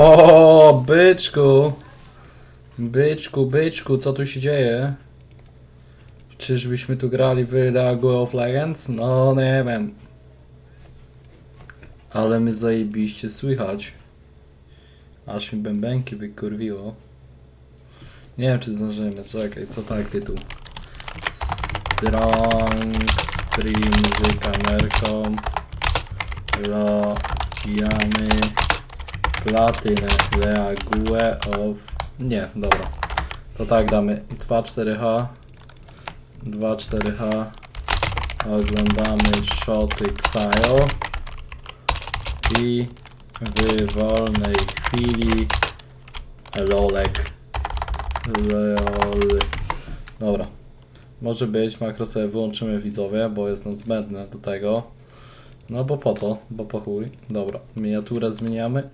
O, byczku! Byczku, byczku, co tu się dzieje? Czyżbyśmy tu grali w League of Legends? No, nie wiem. Ale my zajebiście słychać. Aż mi bębenki wykurwiło. Nie wiem, czy zdążymy. Czekaj, co tak tytuł? Strong stream z kamerką. Lojamy platynę League of... Nie, dobra. To tak damy. 2-4H 2-4H Oglądamy shoty Xayo. I w wolnej chwili Lolek. Lol. Dobra. Może być, makro sobie wyłączymy widzowie, bo jest nam zbędne do tego. No bo po co? Bo po chuj. Dobra, miniaturę zmieniamy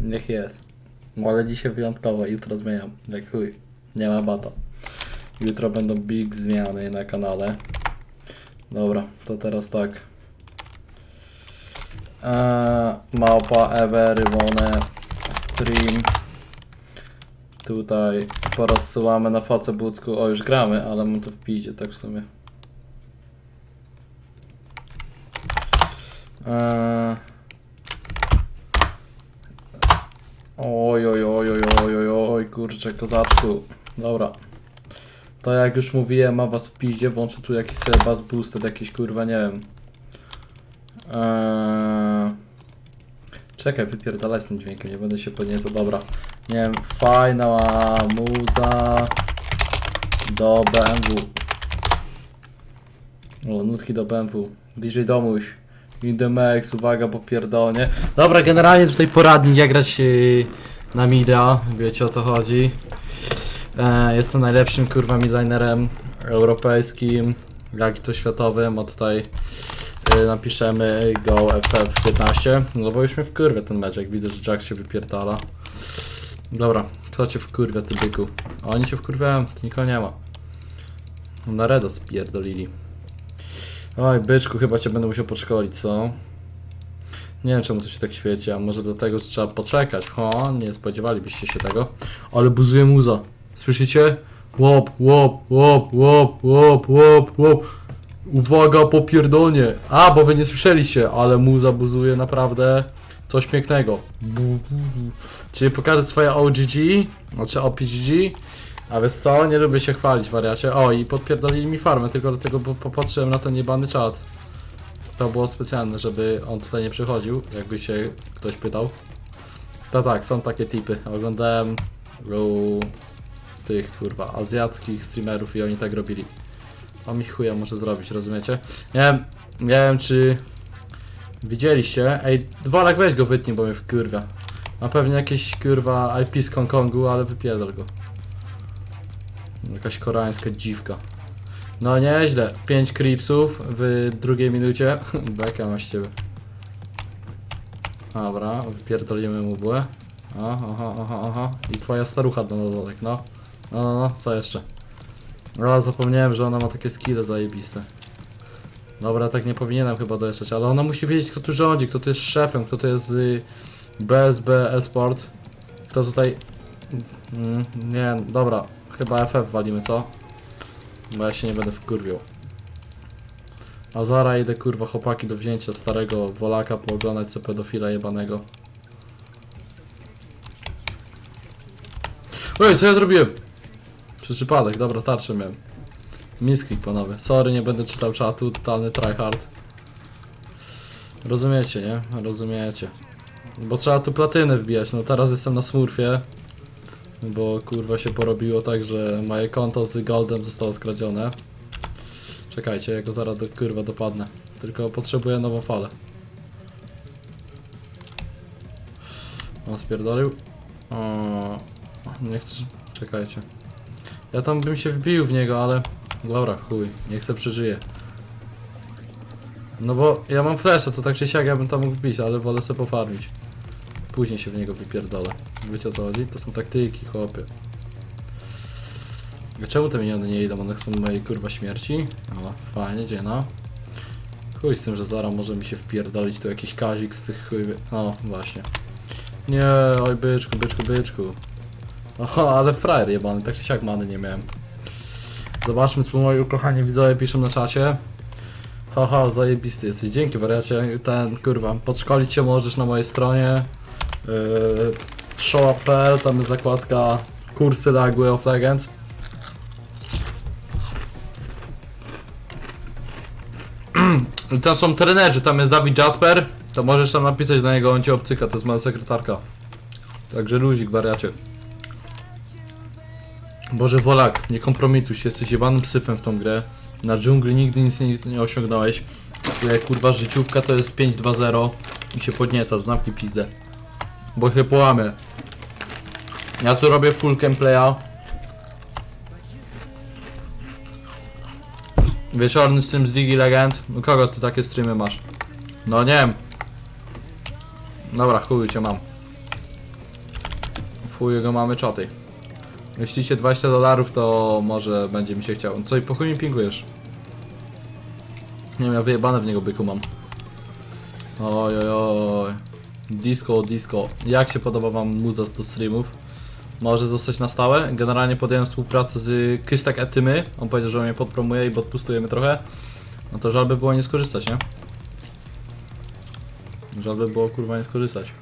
Niech jest. Ale dzisiaj wyjątkowo, jutro zmieniam. Jak chuj. Nie ma bata. Jutro będą big zmiany na kanale. Dobra, to teraz tak. Eee, małpa Everyone stream. Tutaj porozsyłamy na Facebooku. O, już gramy, ale my to w tak w sumie. Eee, Oj, oj, oj, oj, oj, oj, oj, kurczę, kozaczku. Dobra. To jak już mówiłem, ma was w piździe, włączę tu jakiś sobie buzz boosted, jakiś kurwa, nie wiem. Eee... Czekaj, wypierdalaj z tym dźwiękiem, nie będę się podniecał, dobra. Nie wiem, fajna muza do BMW. O, nutki do BMW. DJ Domuś. Max, uwaga, bo pierdolnie. Dobra, generalnie tutaj poradnik, jak grać yy, na mida, wiecie o co chodzi. E, jestem najlepszym kurwa midlinerem europejskim, jak i to światowym, a tutaj yy, napiszemy go FF15, no bo już mnie wkurwia ten mecz, jak widzę, że Jack się wypierdala. Dobra, kto cię wkurwia, ty byku? Oni cię wkurwiają, to nikogo nie ma. Na Reda spierdolili. Oj, byczku, chyba cię będę musiał podszkolić, co? Nie wiem, czemu to się tak świeci, a może dlatego, że trzeba poczekać. Ho, nie spodziewalibyście się tego. Ale buzuje muza. Słyszycie? Łop, łop, łop, łop, łop, łop, łop. Uwaga, popierdolnie. A, bo wy nie słyszeliście, ale muza buzuje naprawdę coś pięknego. Bu, bu, bu. Czyli pokażę swoje OGG, znaczy OPGG. A wiesz co, nie lubię się chwalić wariacie. O, i podpierdolili mi farmę, tylko dlatego, bo popatrzyłem na ten niebany czat. To było specjalne, żeby on tutaj nie przychodził, jakby się ktoś pytał. To tak, są takie typy. Oglądałem u tych kurwa azjackich streamerów i oni tak robili. A mi chuja może zrobić, rozumiecie? Nie wiem, nie wiem czy widzieliście. Ej, Dworak weź go wytnij, bo mnie wkurwia. Ma pewnie jakieś kurwa IP z Hongkongu, ale wypierdol go. Jakaś koreańska dziwka. No nieźle. 5 creepsów w drugiej minucie. Beka ma z ciebie. Dobra, wypierdolimy mu bułę. Aha, aha, aha, aha. I twoja starucha do dodolek, no. No, no, no, co jeszcze? A, zapomniałem, że ona ma takie skille zajebiste. Dobra, tak nie powinienem chyba dojeżdżać, ale ona musi wiedzieć, kto tu rządzi, kto tu jest szefem, kto tu jest y, BSB Esport. Kto tutaj... Mm, nie, dobra, chyba FF walimy, co? Bo ja się nie będę wkurwiał. A zara idę kurwa chłopaki do wzięcia starego Wolaka pooglądać co pedofila jebanego. Ej, co ja zrobiłem? Przez przypadek, dobra, tarczę miałem. Misklik panowie. Sorry, nie będę czytał czatu, totalny tryhard. Rozumiecie, nie? Rozumiecie. Bo trzeba tu platyny wbijać, no teraz jestem na smurfie. Bo kurwa się porobiło tak, że moje konto z goldem zostało skradzione. Czekajcie, ja go zaraz do kurwa dopadnę. Tylko potrzebuję nową falę. On spierdolił. O, nie chcę. Czekajcie. Ja tam bym się wbił w niego, ale. Dobra, chuj, nie chcę przeżyję. No bo ja mam flesze, to tak czy siak ja bym tam mógł wbić, ale wolę sobie pofarmić. Później się w niego wypierdolę. Wiecie o co chodzi? To są taktyki, chłopie. Czemu te miniony nie idą? One chcą mojej kurwa śmierci? O, fajnie, dziena. Chuj z tym, że Zara może mi się wpierdolić tu jakiś kazik z tych chuj... O, właśnie. Nie, oj byczku, byczku, byczku. Oho, ale frajer jebany, tak czy siak many nie miałem. Zobaczmy co moi ukochani widzowie piszą na czacie. Haha, zajebisty jesteś. Dzięki wariacie. Ten, kurwa, podszkolić się możesz na mojej stronie. Yy, show.pl, tam jest zakładka kursy League of Legends. Tam są trenerzy, tam jest Dawid Jasper. To możesz tam napisać do niego, on obcyka, to jest moja sekretarka. Także luzik, wariacie. Boże Wolak, nie kompromituj się, jesteś jebanym syfem w tą grę. Na dżungli nigdy nic nie, nie osiągnąłeś. Kurwa życiówka to jest 5-2-0 i się podnieca, zamknij pizdę. Bo się połamie. Ja tu robię full gameplaya. Wieczorny stream z Digi Legend. U kogo ty takie streamy masz? No nie wiem. Dobra, chuj cię mam. W chuju go mamy czaty. Jeśliście 20 dolarów, to może będzie mi się chciało. Co i po chuj mi pingujesz? Nie wiem, ja wyjebane w niego byku mam. Oj, oj, oj. Disco, disco. Jak się podoba wam muza do streamów? Może zostać na stałe. Generalnie podjąłem współpracę z Kystek Etymy. On powiedział, że mnie podpromuje i podpustujemy trochę. No to żal by było nie skorzystać, nie? Żal by było kurwa nie skorzystać.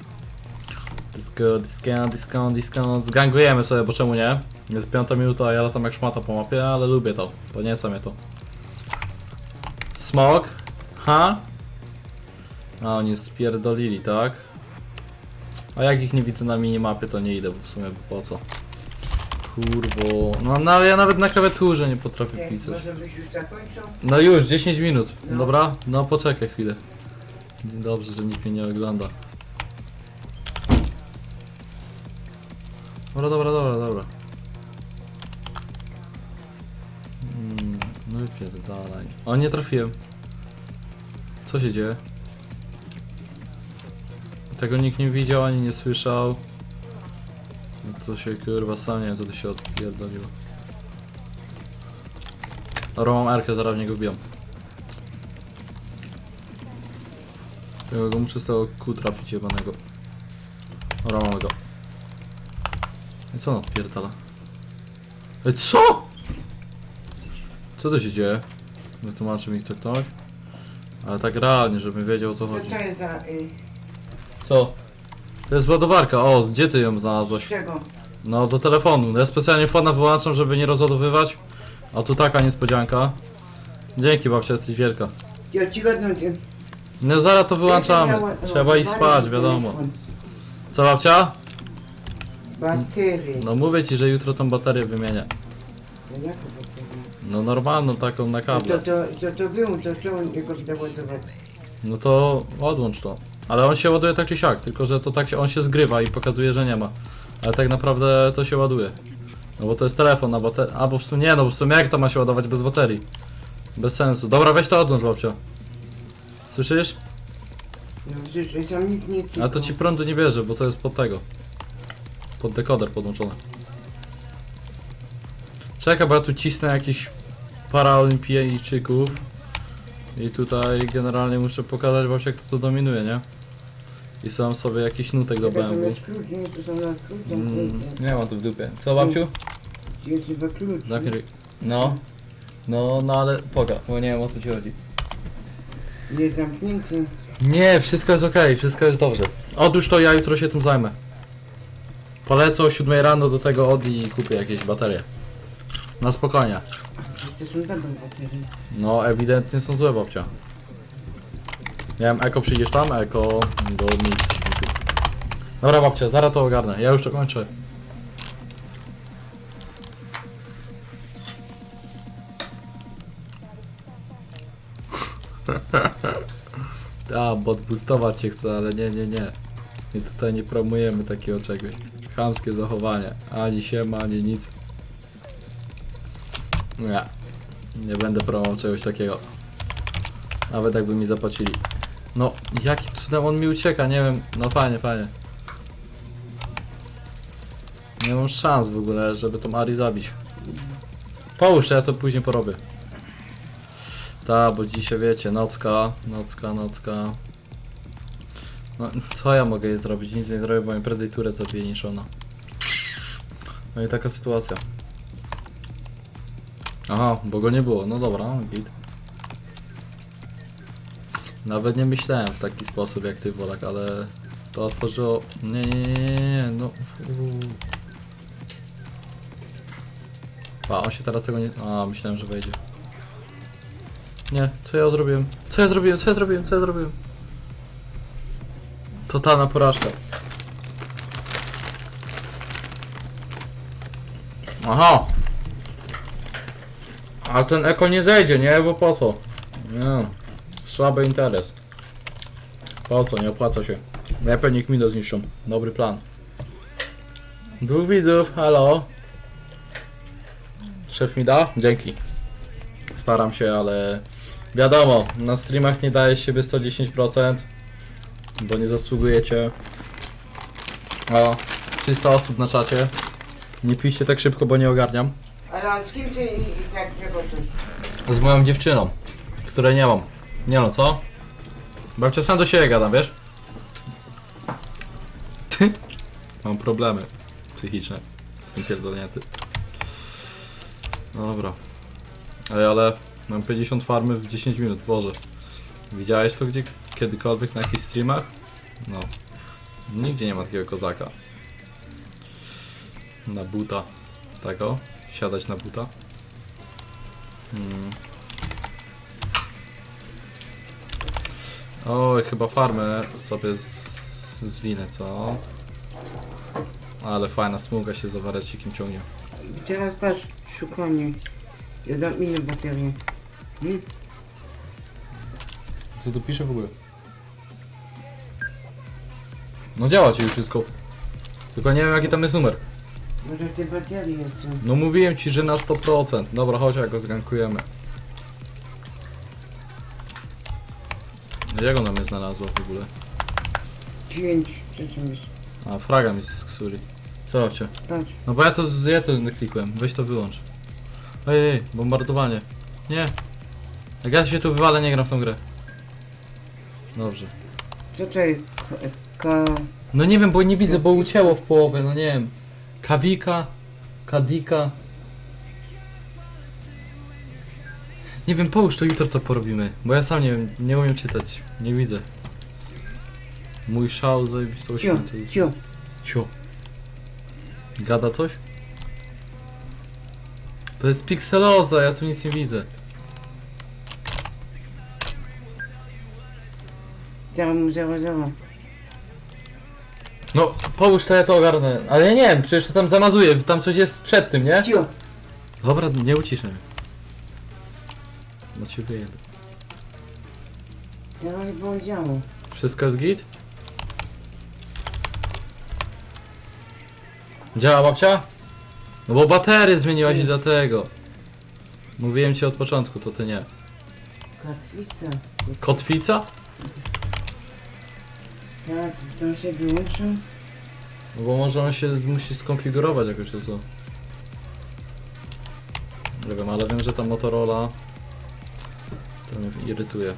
Disco, disco, disco, disco. Zgangujemy sobie, bo czemu nie? Jest piąta minuta, a ja latam jak szmata po mapie, ale lubię to. Podnieca mnie to. Smok? Ha? A oni spierdolili, tak? A jak ich nie widzę na minimapie, to nie idę, bo w sumie po co? Kurwo. No, no ale ja nawet na klawiaturze nie potrafię Jak pisać. może byś już zakończył? No już, 10 minut. No. Dobra? No poczekaj chwilę. Dobrze, że nikt mnie nie ogląda. Dobra, dobra, dobra, dobra. Mm, no wypierdalaj. O, nie trafiłem. Co się dzieje? Tego nikt nie widział, ani nie słyszał. No to się kurwa sam nie wiem, co to się odpierdoliło. Mam Erkę, zaraz w niego. Tego go muszę z tego ku trafić jebanego. Dobra, go. I co on odpierdala? Ej, co? Co to się dzieje? Wytłumaczy mi to ktoś? Ale tak realnie, żebym wiedział o co Co chodzi. to jest za... Y, Co? To jest ładowarka. O, gdzie ty ją znalazłeś? czego? No, do telefonu. Ja specjalnie fona wyłączam, żeby nie rozładowywać. A tu taka niespodzianka. Dzięki babcia, jesteś wielka. Ja ci. No zaraz to wyłączamy. Trzeba iść spać, wiadomo. Co babcia? Baterie. No mówię ci, że jutro tą baterię wymienię. No jaką baterię? No normalną taką na No to, kable. to, to, to wyłącz, to czemu jego załadować? No to odłącz to. Ale on się ładuje tak czy siak, tylko że to tak się, on się zgrywa i pokazuje, że nie ma. Ale tak naprawdę to się ładuje. No bo to jest telefon na baterii. A bo w sumie nie, no bo w sumie jak to ma się ładować bez baterii? Bez sensu. Dobra, weź to odłącz babcia. Słyszysz? No przecież tam nic nie. A to ci prądu nie bierze, bo to jest pod tego. Pod dekoder podłączone. Czekaj, bo ja tu cisnę jakiś paraolimpijczyków. I tutaj generalnie muszę pokazać właśnie jak to, to dominuje, nie? I sam sobie jakiś nutek do BMW. zamiast nie, to Mm, nie mam to w dupie. Co babciu? Jest klucz. Zamknij. No. No, no ale poka, bo nie wiem o co ci chodzi. Jest zamknięty. Nie, wszystko jest ok, wszystko jest dobrze. Otóż to ja jutro się tym zajmę. Polecę o 7 rano do tego Odi i kupię jakieś baterie. Na spokojnie. A przecież to są dobre baterie. No, ewidentnie są złe babcia. Nie wiem, Eko przyjdziesz tam? Eko do. Dobra babcia, zaraz to ogarnę. Ja już to kończę. A, boostować się chcę, ale nie, nie, nie. I tutaj nie promujemy takiego czegoś. Chamskie zachowanie. Ani siema, ani nic. Nie. Nie będę promował czegoś takiego. Nawet jakby mi zapłacili. No, jakim cudem on mi ucieka, nie wiem. No fajnie, fajnie. Nie mam szans w ogóle, żeby tą Ari zabić. Połóż, ja to później porobię. Ta, bo dzisiaj wiecie, nocka, nocka, nocka. No, co ja mogę zrobić? Nic nie zrobię, bo mi prędzej turę zabije niż ona. No i taka sytuacja. Aha, bo go nie było. No dobra, git. Nawet nie myślałem w taki sposób jak ty, Wolak, ale to otworzyło... Nie, nie, nie, nie, no... A, on się teraz tego nie... A, myślałem, że wejdzie. Nie, co ja zrobiłem? Co ja zrobiłem? Co ja zrobiłem? Co ja zrobiłem? Totalna porażka. Aha! A ten eko nie zejdzie, nie? Bo po co? Nie. Słaby interes. Po co? Nie opłaca się. Lepiej niech minę zniszczą. Dobry plan. Dwóch widzów, halo. Szef mi da? Dzięki. Staram się, ale wiadomo, na streamach nie daje siebie 110%, bo nie zasługujecie. O, 300 osób na czacie. Nie piszcie tak szybko, bo nie ogarniam. Ale on z kim ty i, i tak? Z moją dziewczyną, której nie mam. Nie no, co? Babcia sam do siebie gadam, wiesz? mam problemy psychiczne. Jestem pierdolnięty. Dobra. Ej, ale mam 50 farmy w 10 minut, Boże. Widziałeś to gdzie, kiedykolwiek na jakichś streamach? No. Nigdzie nie ma takiego kozaka. Na buta. Tego? Siadać na buta? Hmm. Oj, chyba farmę sobie z- zwinę, co? Ale fajna smuga się za warecikiem ciągnie. I teraz patrz, szukanie. Ja dam inne baterie. Hmm? Co tu pisze w ogóle? No działa ci już wszystko. Tylko nie wiem jaki tam jest numer. Może w tej baterii jeszcze. No mówiłem ci, że na 100%. Dobra, chodź jak go zgankujemy. Jak ona mnie znalazła w ogóle? Pięć, co tam jest? A, fraga mi z ksuri. Co cię? Patrz. No bo ja to, ja to klikłem. Weź to wyłącz. Ej, ej, bombardowanie. Nie. Jak ja się tu wywalę, nie gram w tą grę. Dobrze. Co to jest? Ka... No nie wiem, bo nie widzę, bo ucięło w połowę, no nie wiem. Kawika, Kadika. Nie wiem, połóż to jutro to porobimy, bo ja sam nie wiem, nie umiem czytać, nie widzę. Mój szał zajebiście Cio, oświęty. cio. Cio. Gada coś? To jest pikseloza, ja tu nic nie widzę. Mu zero, zero. No, połóż to, ja to ogarnę. Ale ja nie wiem, przecież to tam zamazuje, tam coś jest przed tym, nie? Cio. Dobra, nie uciszę. No cię wyjebę. Teraz nie było działo. Wszystko jest git? Działa babcia? No bo baterię zmieniłaś i dlatego. Mówiłem ci od początku, to ty nie. Kotwica. Kotwica? Teraz to się wyłączył. No bo może on się musi skonfigurować jakoś to co. Nie wiem, ale wiem, że ta Motorola to mnie irytuje.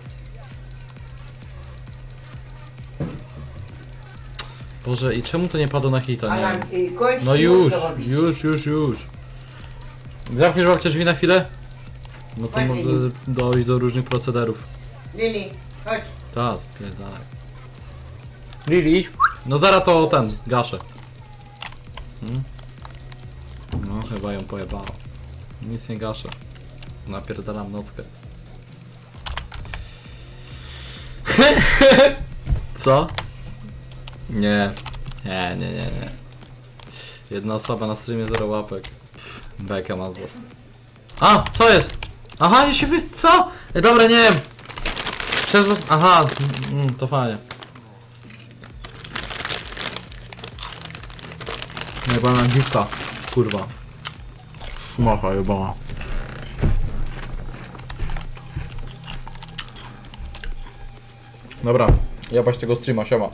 Boże, i czemu to nie padło na hita, nie Alan, wiem. y, kończ No już już, to robić. już, już, już. Zamkniesz babcia drzwi na chwilę? No to Fajnie. może dojść do różnych procederów. Lili, chodź. Tak, spierdalaj. Lili, no zaraz to ten, gaszę. Hmm? No chyba ją pojebało. Nic nie gaszę. Napierdalam nockę. Co? Nie. Nie, nie, nie, nie. Jedna osoba na streamie, zero łapek. Pff, Beka ma z was. A, co jest? Aha, ja się wy... Co? Ej, dobra, nie wiem. Przez was... Aha, mm, to fajnie. Jebana dziwka, kurwa. Smoka jebana. Dobra, jebać tego streama, siema.